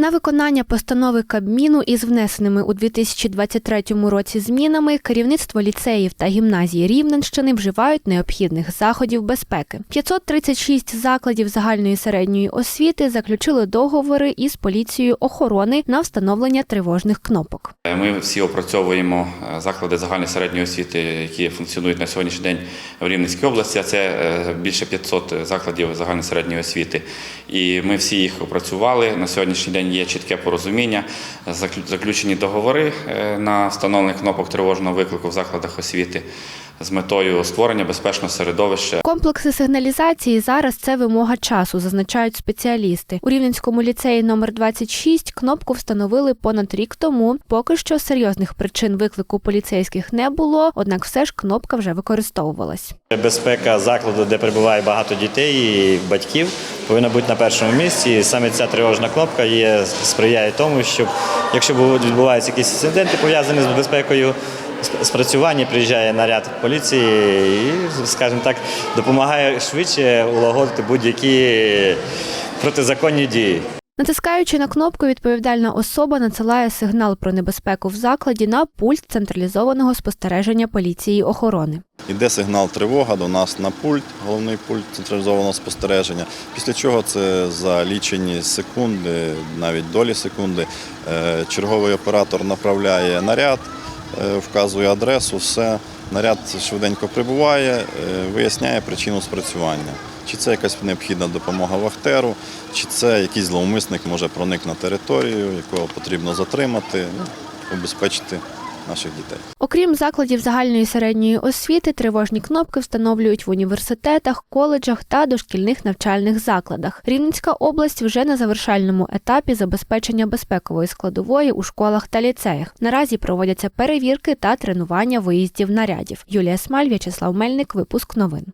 На виконання постанови Кабміну із внесеними у 2023 році змінами керівництво ліцеїв та гімназії Рівненщини вживають необхідних заходів безпеки. 536 закладів загальної середньої освіти заключили договори із поліцією охорони на встановлення тривожних кнопок. Ми всі опрацьовуємо е, заклади загальної середньої освіти, які функціонують на сьогоднішній день в Рівненській області. а Це е, більше 500 закладів загальної середньої освіти. І ми всі їх опрацювали. На сьогоднішній день є чітке порозуміння, заклю- заключені договори е, на встановлення кнопок тривожного виклику в закладах освіти з метою створення безпечного середовища Комплекси сигналізації зараз це вимога часу, зазначають спеціалісти. У Рівненському ліцеї номер 26 кнопку встановили понад рік тому. Поки що серйозних причин виклику поліцейських не було, однак все ж кнопка вже використовувалась. Безпека закладу, де перебуває багато дітей і батьків, повинна бути на першому місці. І саме ця тривожна кнопка є сприяє тому, щоб якщо відбуваються якісь інциденти пов'язані з безпекою. Спрацювання приїжджає наряд поліції і, скажімо так, допомагає швидше улагодити будь-які протизаконні дії. Натискаючи на кнопку, відповідальна особа надсилає сигнал про небезпеку в закладі на пульт централізованого спостереження поліції охорони. Йде сигнал тривога до нас на пульт, головний пульт централізованого спостереження. Після чого це за лічені секунди, навіть долі секунди, е, черговий оператор направляє наряд, е, вказує адресу, все. Наряд швиденько прибуває, е, виясняє причину спрацювання. Чи це якась необхідна допомога вахтеру, чи це якийсь зловмисник може проник на територію, якого потрібно затримати, ну, убезпечити наших дітей. Окрім закладів загальної середньої освіти, тривожні кнопки встановлюють в університетах, коледжах та дошкільних навчальних закладах. Рівненська область вже на завершальному етапі забезпечення безпекової складової у школах та ліцеях. Наразі проводяться перевірки та тренування виїздів нарядів. Юлія Смаль, В'ячеслав Мельник, випуск новин.